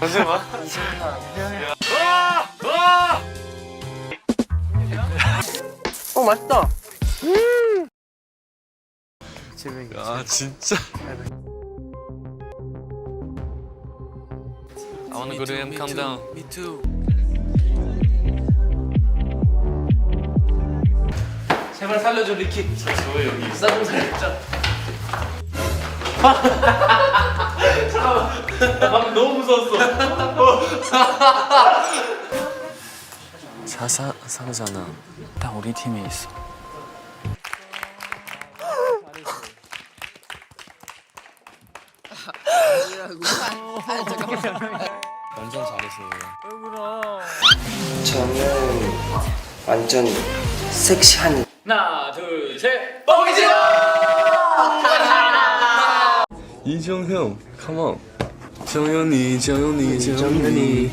잠시만. 어 맛있다. 아 진짜. I wanna go to him. Calm down. Me too. 제발 살려줘 리키. 저 여기. 잠깐만. 나 방금 너무 무서웠어. 사사 사잖아. 딱 우리 팀에 있어. 완전 잘했어요. 저는 완전 섹시한 하나 둘 셋. 이정형, come on. 정현이, 정현이, 정현이.